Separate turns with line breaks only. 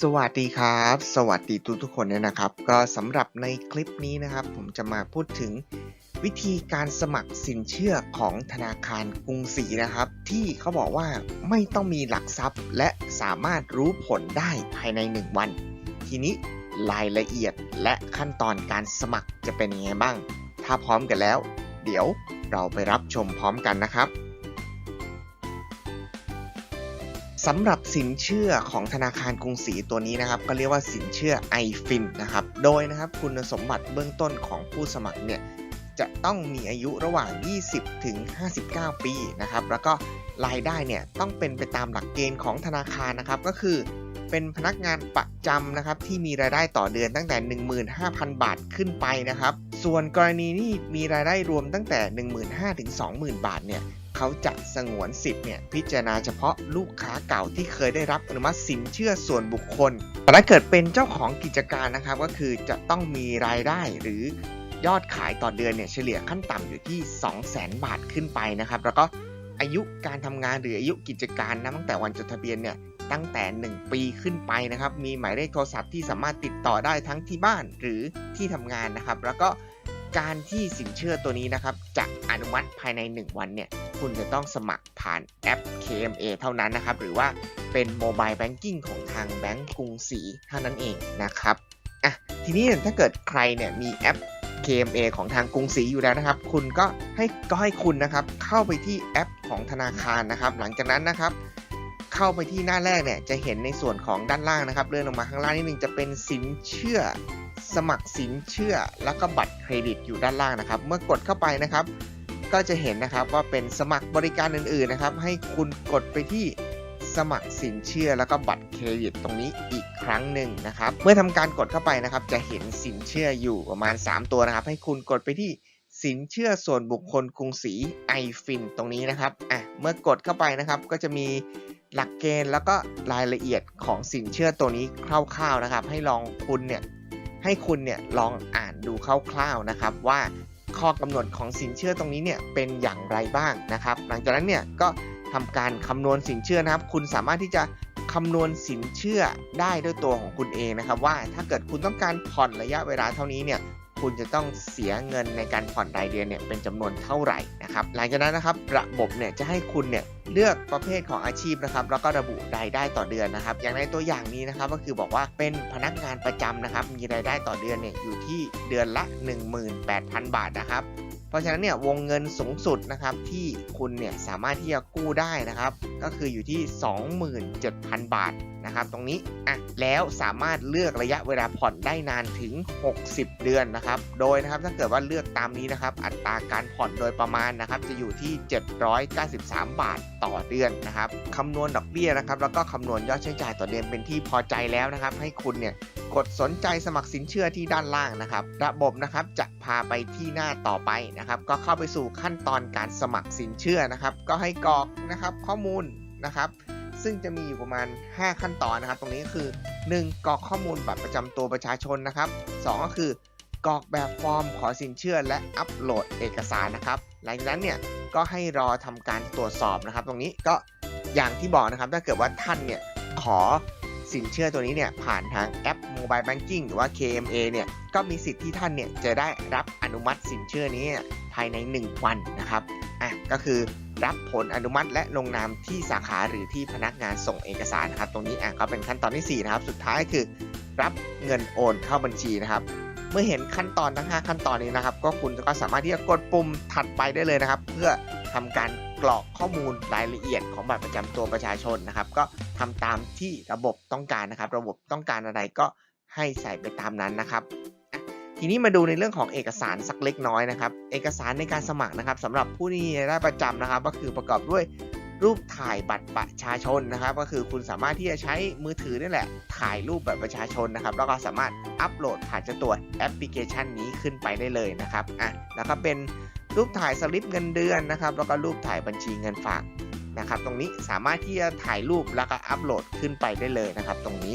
สวัสดีครับ สวัสดีทุกทุกคนเนี่ยนะครับ ก็สำหรับในคลิปนี้นะครับ ผมจะมาพูดถึงวิธีการสมัครสินเชื่อของธนาคารกรุงศรีนะครับ ที่เขาบอกว่าไม่ต้องมีหลักทรัพย์ และสามารถรู้ผลได้ภายใน 1 วัน ทีนี้รายละเอียดและขั้นตอนการสมัครจะเป็นยังไงบ้าง ถ้าพร้อมกันแล้ว เดี๋ยวเราไปรับชมพร้อมกันนะครับ สำหรับสินเชื่อของธนาคารกรุงศรีตัวนี้นะครับ ก็เรียกว่าสินเชื่อ iFin นะครับ โดยนะครับคุณสมบัติเบื้องต้นของผู้สมัครเนี่ยจะต้องมีอายุระหว่าง 20 ถึง 59 ปีนะครับ แล้วก็รายได้เนี่ยต้องเป็นไปตามหลักเกณฑ์ของธนาคารนะครับ ก็คือเป็นพนักงานประจำนะครับที่มีรายได้ต่อเดือนตั้งแต่ 15,000 บาทขึ้นไปนะครับ ส่วนกรณีที่มีรายได้รวมตั้งแต่ 15,000ถึง20,000 บาทเนี่ย เขาจะสงวนสิทธิ์เนี่ยพิจารณาเฉพาะลูกค้าเก่าที่เคยได้รับอนุมัติสินเชื่อส่วนบุคคลแต่ถ้าเกิดเป็นเจ้าของกิจการนะครับก็คือจะต้องมีรายได้หรือยอดขายต่อเดือนเนี่ยเฉลี่ยขั้นต่ำอยู่ที่ 200,000 บาทขึ้นไปนะครับ แล้วก็อายุการทำงานหรืออายุกิจการนะตั้งแต่วันจดทะเบียนเนี่ยตั้งแต่ 1 ปีขึ้นไปนะครับ มีหมายเลขโทรศัพท์ที่สามารถติดต่อได้ทั้งที่บ้านหรือที่ทำงานนะครับ แล้วก็ การที่สินเชื่อตัวนี้นะครับจะอนุมัติภายใน 1 วันเนี่ยคุณจะต้องสมัครผ่านแอป KMA เท่านั้นนะครับหรือว่าเป็นโมบายแบงกิ้งของทางแบงก์กรุงศรีเท่านั้นเองนะครับอะทีนี้ถ้าเกิดใครเนี่ยมีแอป KMA ของทางกรุงศรีอยู่แล้วนะครับ คุณก็ให้ก็ให้คุณนะครับเข้าไปที่แอปของธนาคารนะครับ หลังจากนั้นนะครับ เข้าไปที่หน้าแรกเนี่ยจะเห็นในส่วนของด้านล่างนะครับเลื่อนลงมาข้างล่างนิดนึงจะเป็นสินเชื่อ สมัครสินเชื่อแล้วก็บัตรเครดิตอยู่ด้านล่างนะครับ เมื่อกดเข้าไปนะครับ ก็จะเห็นนะครับว่าเป็นสมัครบริการอื่นๆนะครับ ให้คุณกดไปที่สมัครสินเชื่อแล้วก็บัตรเครดิตตรงนี้อีกครั้งหนึ่งนะครับ เมื่อทำการกดเข้าไปนะครับ จะเห็นสินเชื่ออยู่ประมาณ 3 ตัวนะครับ ให้คุณกดไปที่สินเชื่อส่วนบุคคลกรุงศรีไอฟินตรงนี้นะครับอะเมื่อกดเข้าไปนะครับ ก็จะมีหลักเกณฑ์แล้วก็รายละเอียดของสินเชื่อตัวนี้คร่าวๆนะครับ ให้ลองคุณเนี่ย ให้คุณเนี่ยลองอ่านดูคร่าวๆนะครับว่าข้อกำหนดของสินเชื่อตรงนี้เนี่ยเป็นอย่างไรบ้างนะครับ หลังจากนั้นเนี่ยก็ทำการคำนวณสินเชื่อนะครับ คุณสามารถที่จะคำนวณสินเชื่อได้ด้วยตัวของคุณเองนะครับ ว่าถ้าเกิดคุณต้องการผ่อนระยะเวลาเท่านี้เนี่ย คุณจะต้องเสียเงินในการผ่อนรายเดือนเนี่ยเป็นจำนวนเท่าไหร่นะครับหลังจากนั้นนะครับระบบเนี่ยจะให้คุณเนี่ยเลือกประเภทของอาชีพนะครับแล้วก็ระบุรายได้ต่อเดือนนะครับ อย่างในตัวอย่างนี้นะครับก็คือบอกว่าเป็นพนักงานประจำนะครับมีรายได้ต่อเดือนเนี่ยอยู่ที่เดือนละ 18,000 บาทนะครับ ราะฉะนั้นเนี่ยวงเงินสูงสุดนะครับที่คุณเนี่ยสามารถที่จะกู้ได้นะครับ ก็คืออยู่ที่ 27,000 บาทนะครับตรงนี้อะแล้วสามารถเลือกระยะเวลาผ่อนได้นานถึง 60 เดือนนะครับ โดยนะครับถ้าเกิดว่าเลือกตามนี้นะครับ อัตราการผ่อนโดยประมาณนะครับ จะอยู่ที่ 793 บาทต่อเดือนนะครับคำนวณดอกเบี้ยนะครับ แล้วก็คำนวณยอดใช้จ่ายต่อเดือนเป็นที่พอใจแล้วนะครับ ให้คุณเนี่ย กดสนใจสมัครสินเชื่อที่ด้านล่างนะครับ ระบบนะครับจะพาไปที่หน้าต่อไปนะครับ ก็เข้าไปสู่ขั้นตอนการสมัครสินเชื่อนะครับ ก็ให้กรอกนะครับข้อมูลนะครับ ซึ่งจะมีอยู่ประมาณ 5 ขั้นตอนนะครับ ตรงนี้ก็คือ 1. กรอกข้อมูลบัตรประจำตัวประชาชนนะครับ 2 ก็คือกรอกแบบฟอร์มขอสินเชื่อและอัปโหลดเอกสารนะครับ หลังจากนั้นเนี่ยก็ให้รอทำการตรวจสอบนะครับ ตรงนี้ก็อย่างที่บอกนะครับถ้าเกิดว่าท่านเนี่ยขอสินเชื่อตัวนี้เนี่ยผ่านทางแอป Mobile Banking หรือว่า KMA เนี่ยก็มีสิทธิ์ที่ท่านเนี่ยจะได้รับอนุมัติสินเชื่อนี้ภายใน 1 วันนะครับอะก็คือรับผลอนุมัติและลงนามที่สาขาหรือที่พนักงานส่งเอกสารนะครับ ตรงนี้อะก็เป็นขั้นตอนที่ 4 นะครับ สุดท้ายคือรับเงินโอนเข้าบัญชีนะครับ เมื่อเห็นขั้นตอนทั้ง 5 ขั้นตอนนี้นะครับ ก็คุณก็สามารถที่จะกดปุ่มถัดไปได้เลยนะครับ เพื่อทำการกรอกข้อมูลรายละเอียดของบัตรประจำตัวประชาชนนะครับ ก็ทำตามที่ระบบต้องการนะครับ ระบบต้องการอะไรก็ ให้ใส่ไปตามนั้นนะครับ ทีนี้มาดูในเรื่องของเอกสารสักเล็กน้อยนะครับ เอกสารในการสมัครนะครับสำหรับผู้ที่ได้ประจำนะครับ ก็คือประกอบด้วยรูปถ่ายบัตรประชาชนนะครับ ก็คือคุณสามารถที่จะใช้มือถือนี่แหละ ถ่ายรูปบัตรประชาชนนะครับ แล้วก็สามารถอัปโหลดผ่านเจ้าตัวแอปพลิเคชันนี้ขึ้นไปได้เลยนะครับอะแล้วก็เป็นรูปถ่ายสลิปเงินเดือนนะครับ แล้วก็รูปถ่ายบัญชีเงินฝากนะครับ ตรงนี้สามารถที่จะถ่ายรูปแล้วก็อัปโหลดขึ้นไปได้เลยนะครับ ตรงนี้